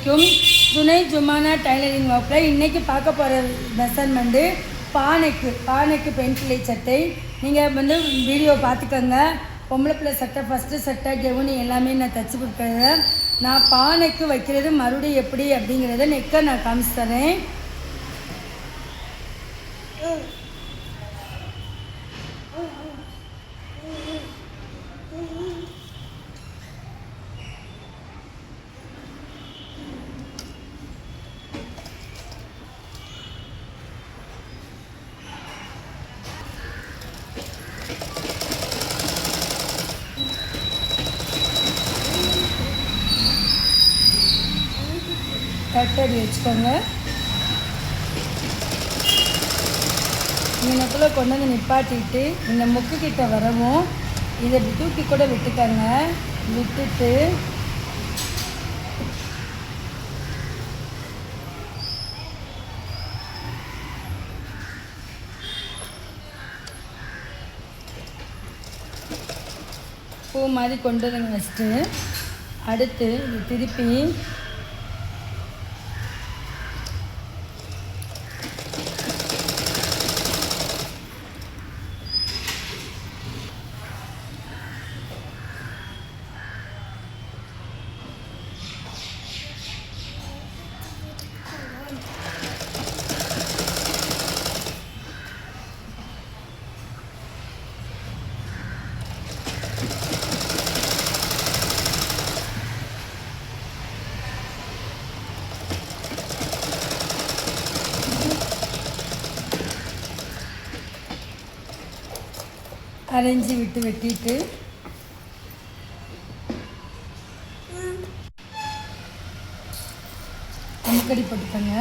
வரைக்கும் துணை ஜுமானா டைலரிங் வகுப்பில் இன்றைக்கி பார்க்க போகிற மெஷர்மெண்ட்டு பானைக்கு பானைக்கு பென்சிலை சட்டை. நீங்கள் வந்து வீடியோ பார்த்துக்கோங்க. பொம்பளை பிள்ளை சட்டை ஃபஸ்ட்டு சட்டை கெவுனி எல்லாமே நான் தச்சு கொடுக்குறத. நான் பானைக்கு வைக்கிறது மறுபடியும் எப்படி அப்படிங்கிறத நெக்க நான் காமிச்சு தரேன். கட்டடி வச்சுக்கோங்க. இங்கனக்குள்ளே கொண்டு வந்து நிப்பாட்டிட்டு இந்த முக்கு கிட்ட வரவும் இதை தூக்கி கூட விட்டுக்கோங்க. விட்டுட்டு பூ மாதிரி கொண்டு வந்து வச்சுட்டு அடுத்து திருப்பி அரைஞ்சி விட்டு வெட்டிட்டு. அமுக்கடி போட்டுக்கோங்க.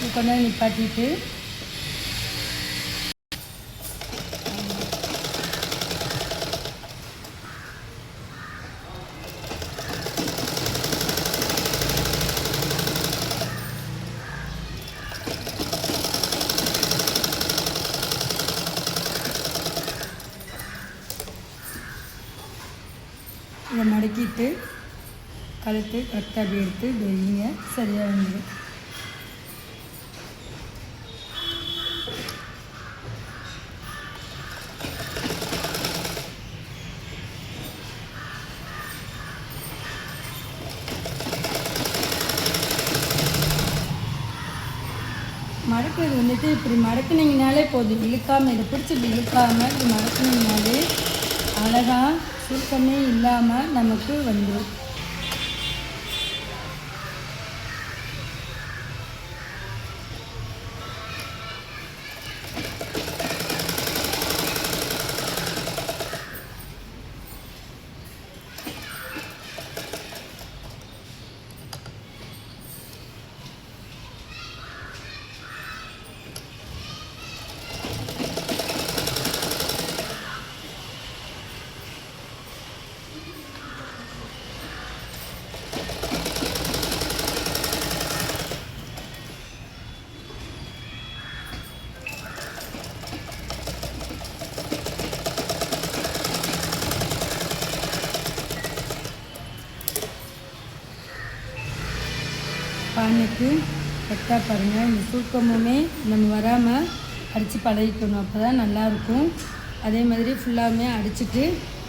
இது நிப்பாட்டிட்டு. இதை மடக்கிட்டு கழுத்து கரெக்டாக அப்படி எடுத்து வைங்க சரியாக வந்துடும் மடக்கிறது வந்துட்டு இப்படி மடக்குனீங்கனாலே போதும். இழுக்காமல் இதை பிடிச்சி இப்படி இழுக்காமல் இப்படி மடக்குனீங்கனாலே அழகாக சுருக்கமே இல்லாமல் நமக்கு வந்துடும் பானைக்கு கரெக்டாக பாருங்கள் இந்த சுருக்கமுமே நம்ம வராமல் அடித்து பழகிக்கணும். அப்போ தான் நல்லாயிருக்கும் அதே மாதிரி ஃபுல்லாமே அடிச்சுட்டு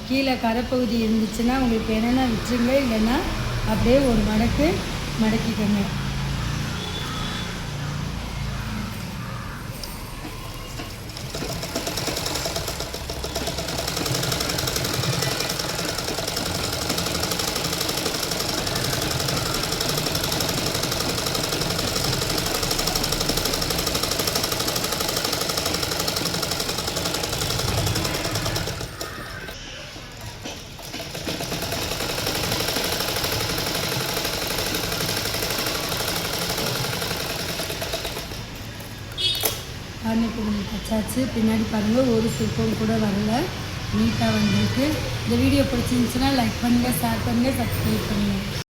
கீழே கரைப்பகுதி இருந்துச்சுன்னா உங்களுக்கு என்னென்ன விட்டுருங்க இல்லைன்னா அப்படியே ஒரு மடக்கு மடக்கிக்கோங்க. பானைக்கு கொஞ்சம் தச்சாச்சு. பின்னாடி பாருங்கள் ஒரு சுருக்கம் கூட வரல. நீட்டாக வந்திருக்கு. இந்த வீடியோ பிடிச்சிருந்துச்சுன்னா லைக் பண்ணுங்கள் ஷேர் பண்ணுங்கள் சப்ஸ்கிரைப் பண்ணுங்கள்